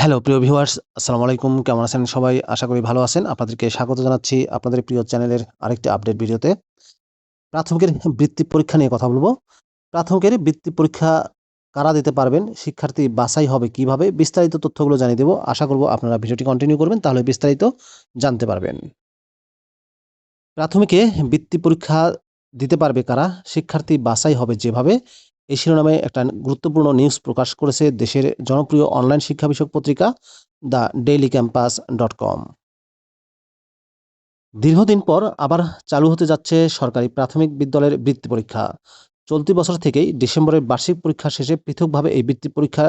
Hello প্রিয় viewers আসসালামু আলাইকুম। কেমন আছেন সবাই? আশা করি ভালো আছেন। আপনাদেরকে স্বাগত জানাচ্ছি আপনাদের প্রিয় চ্যানেলের আরেকটি আপডেট ভিডিওতে। প্রাথমিকের বৃত্তি পরীক্ষা নিয়ে কথা বলব। প্রাথমিকের বৃত্তি পরীক্ষা কারা দিতে পারবেন? শিক্ষার্থী বাছাই হবে কীভাবে? বিস্তারিত তথ্যগুলো জানিয়ে দেবো। আশা করব আপনারা ভিডিওটি কন্টিনিউ করবেন, তাহলে বিস্তারিত জানতে পারবেন। প্রাথমিকে বৃত্তি পরীক্ষা দিতে পারবে কারা? শিক্ষার্থী বাছাই হবে যেভাবে। এই শিরোনামে একটা গুরুত্বপূর্ণ নিউজ প্রকাশ করেছে দেশের জনপ্রিয় অনলাইন শিক্ষা বিষয়ক পত্রিকা the Daily Campus dot com. দীর্ঘদিন পর আবার চালু হতে যাচ্ছে সরকারি প্রাথমিক বিদ্যালয়ের বৃত্তি পরীক্ষা। চলতি বছর থেকেই ডিসেম্বরের বার্ষিক পরীক্ষা শেষে পৃথকভাবে এই বৃত্তি পরীক্ষা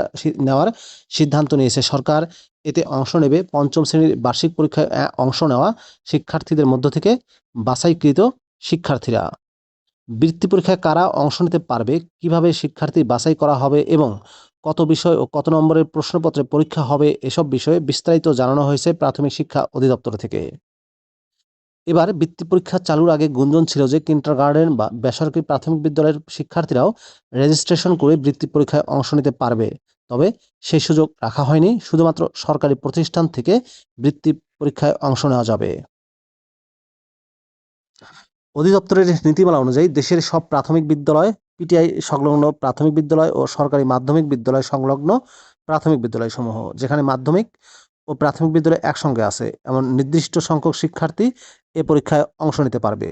নেওয়ার সিদ্ধান্ত নিয়েছে সরকার। এতে অংশ নেবে পঞ্চম শ্রেণির বার্ষিক পরীক্ষায় অংশ নেওয়া শিক্ষার্থীদের মধ্য থেকে বাছাইকৃত শিক্ষার্থীরা। বৃত্তি পরীক্ষায় কারা অংশ নিতে পারবে? কীভাবে শিক্ষার্থী বাছাই করা হবে? এবং কত বিষয় ও কত নম্বরের প্রশ্নপত্রে পরীক্ষা হবে? এসব বিষয়ে বিস্তারিত জানানো হয়েছে প্রাথমিক শিক্ষা অধিদপ্তর থেকে। এবার বৃত্তি পরীক্ষা চালুর আগে গুঞ্জন ছিল যে কিন্টারগার্ডেন বা বেসরকারি প্রাথমিক বিদ্যালয়ের শিক্ষার্থীরাও রেজিস্ট্রেশন করে বৃত্তি পরীক্ষায় অংশ নিতে পারবে। তবে সেই সুযোগ রাখা হয়নি। শুধুমাত্র সরকারি প্রতিষ্ঠান থেকে বৃত্তি পরীক্ষায় অংশ নেওয়া যাবে। অধিদপ্তরের নীতিমালা অনুযায়ী দেশের সব প্রাথমিক বিদ্যালয়, পিটিআই সংলগ্ন প্রাথমিক বিদ্যালয় ও সরকারি মাধ্যমিক বিদ্যালয় সংলগ্ন প্রাথমিক বিদ্যালয়সমূহ, যেখানে মাধ্যমিক ও প্রাথমিক বিদ্যালয় একসঙ্গে আছে। এমন নির্দিষ্ট সংখ্যক শিক্ষার্থী এ পরীক্ষায় অংশ নিতে পারবে।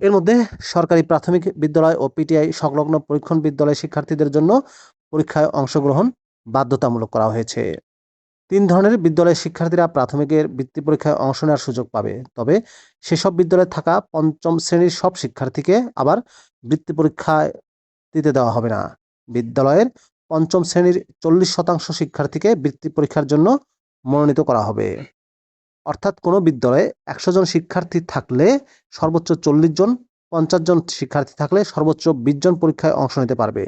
এর মধ্যে সরকারি প্রাথমিক বিদ্যালয় ও পিটিআই সংলগ্ন পরীক্ষণ বিদ্যালয় শিক্ষার্থীদের জন্য পরীক্ষায় অংশগ্রহণ বাধ্যতামূলক করা হয়েছে। তিন ধরনের বিদ্যালয়ের শিক্ষার্থীরা প্রাথমিকের বৃত্তি পরীক্ষায় অংশ নেওয়ার সুযোগ পাবে। তবে সেসব বিদ্যালয়ে থাকা পঞ্চম শ্রেণির সব শিক্ষার্থীকে আবার বৃত্তি পরীক্ষায় দিতে দেওয়া হবে না। বিদ্যালয়ের পঞ্চম শ্রেণির চল্লিশ শতাংশ শিক্ষার্থীকে বৃত্তি পরীক্ষার জন্য মনোনীত করা হবে। অর্থাৎ কোনো বিদ্যালয়ে একশো জন শিক্ষার্থী থাকলে সর্বোচ্চ চল্লিশ জন, পঞ্চাশ জন শিক্ষার্থী থাকলে সর্বোচ্চ বিশ জন পরীক্ষায় অংশ নিতে পারবে।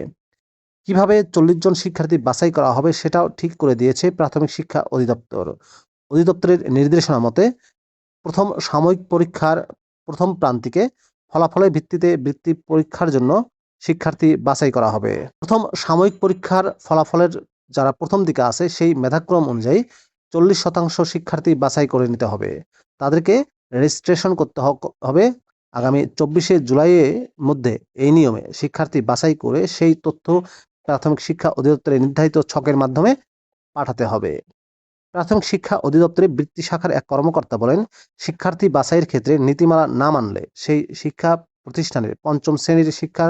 কীভাবে চল্লিশ জন শিক্ষার্থী বাছাই করা হবে সেটাও ঠিক করে দিয়েছে প্রাথমিক শিক্ষা অধিদপ্তর। অধিদপ্তরের নির্দেশনা মতে, প্রথম সাময়িক পরীক্ষার প্রথম প্রান্তিকে ফলাফলের ভিত্তিতে বৃত্তি পরীক্ষার জন্য শিক্ষার্থী বাছাই করা হবে। প্রথম সাময়িক পরীক্ষার ফলাফলের যারা প্রথম দিকে আছে সেই মেধাক্রম অনুযায়ী চল্লিশ শতাংশ শিক্ষার্থী বাছাই করে নিতে হবে। তাদেরকে রেজিস্ট্রেশন করতে হবে। আগামী চব্বিশে জুলাইয়ের মধ্যে এই নিয়মে শিক্ষার্থী বাছাই করে সেই তথ্য প্রাথমিক শিক্ষা অধিদপ্তরের নির্ধারিত ছকের মাধ্যমে পাঠাতে হবে। প্রাথমিক শিক্ষা অধিদপ্তরের বৃত্তি শাখার এক কর্মকর্তা বলেন, শিক্ষার্থী বাছাইয়ের ক্ষেত্রে নীতিমালা না মানলে সেই শিক্ষা প্রতিষ্ঠানের পঞ্চম শ্রেণির শিক্ষা,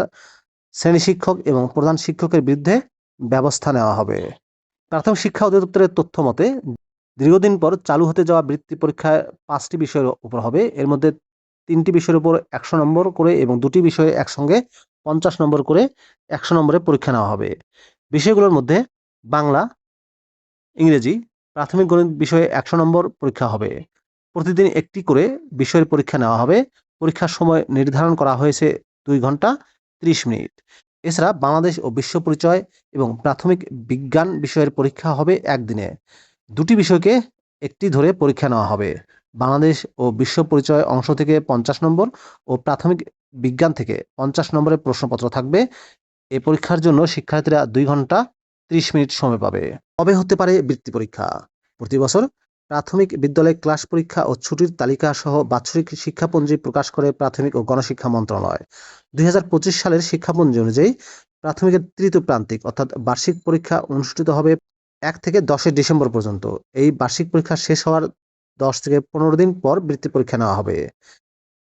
শ্রেণি শিক্ষক এবং প্রধান শিক্ষকের বিরুদ্ধে ব্যবস্থা নেওয়া হবে। প্রাথমিক শিক্ষা অধিদপ্তরের তথ্য মতে, দীর্ঘদিন পর চালু হতে যাওয়া বৃত্তি পরীক্ষায় পাঁচটি বিষয়ের উপর হবে। এর মধ্যে তিনটি বিষয়ের উপর একশো নম্বর করে এবং দুটি বিষয়ে একসঙ্গে পঞ্চাশ নম্বর করে একশো নম্বরে পরীক্ষা নেওয়া হবে। বিষয়গুলোর মধ্যে বাংলা, ইংরেজি প্রাথমিক গণিত বিষয়ে একশো নম্বর পরীক্ষা হবে। প্রতিদিন একটি করে বিষয়ের পরীক্ষা নেওয়া হবে। পরীক্ষার সময় নির্ধারণ করা হয়েছে দুই ঘণ্টা ত্রিশ মিনিট। এছাড়া বাংলাদেশ ও বিশ্ব পরিচয় এবং প্রাথমিক বিজ্ঞান বিষয়ের পরীক্ষা হবে একদিনে। দুটি বিষয়কে একটি ধরে পরীক্ষা নেওয়া হবে। বাংলাদেশ ও বিশ্ব পরিচয় অংশ থেকে পঞ্চাশ নম্বর ও প্রাথমিক বিজ্ঞান থেকে পঞ্চাশ নম্বরের প্রশ্নপত্র থাকবে। এই পরীক্ষার জন্য শিক্ষার্থীরা দুই ঘণ্টা ত্রিশ মিনিট সময় পাবে। কবে হতে পারে বৃত্তি পরীক্ষা? প্রতি বছর প্রাথমিক বিদ্যালয়ে ক্লাস পরীক্ষা ও ছুটির তালিকা সহ বাৎসরিক শিক্ষাপঞ্জি প্রকাশ করে প্রাথমিক ও গণশিক্ষা মন্ত্রণালয়। দুই হাজার পঁচিশ সালের শিক্ষাপঞ্জি অনুযায়ী প্রাথমিকের তৃতীয় প্রান্তিক অর্থাৎ বার্ষিক পরীক্ষা অনুষ্ঠিত হবে এক থেকে দশই ডিসেম্বর পর্যন্ত। এই বার্ষিক পরীক্ষা শেষ হওয়ার দশ থেকে পনেরো দিন পর বৃত্তি পরীক্ষা নেওয়া হবে।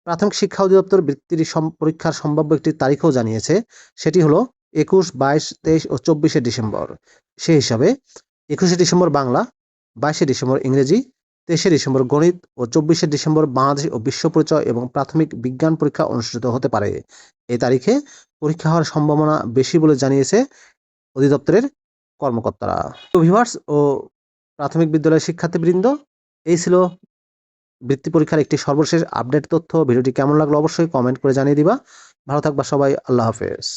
প্রাথমিক শিক্ষা অধিদপ্তর বৃত্তির পরীক্ষার সম্ভাব্য একটি তারিখও জানিয়েছে। সেটি হলো একুশ, বাইশ, তেইশ ও চব্বিশে ডিসেম্বর। সেই হিসাবে একুশে ডিসেম্বর বাংলা, বাইশে ডিসেম্বর ইংরেজি, তেইশে ডিসেম্বর গণিত ও চব্বিশে ডিসেম্বর বাংলাদেশ ও বিশ্ব পরিচয় এবং প্রাথমিক বিজ্ঞান পরীক্ষা অনুষ্ঠিত হতে পারে। এই তারিখে পরীক্ষা হওয়ার সম্ভাবনা বেশি বলে জানিয়েছে অধিদপ্তরের কর্মকর্তারা। ভিভার্স ও প্রাথমিক বিদ্যালয়ের শিক্ষার্থীবৃন্দ এই ছিল বৃত্তি পরীক্ষার একটি সর্বশেষ আপডেট তথ্য। ভিডিওটি কেমন লাগল অবশ্যই কমেন্ট করে জানিয়ে দিবা। ভালো থাকবা সবাই। আল্লাহ হাফেজ।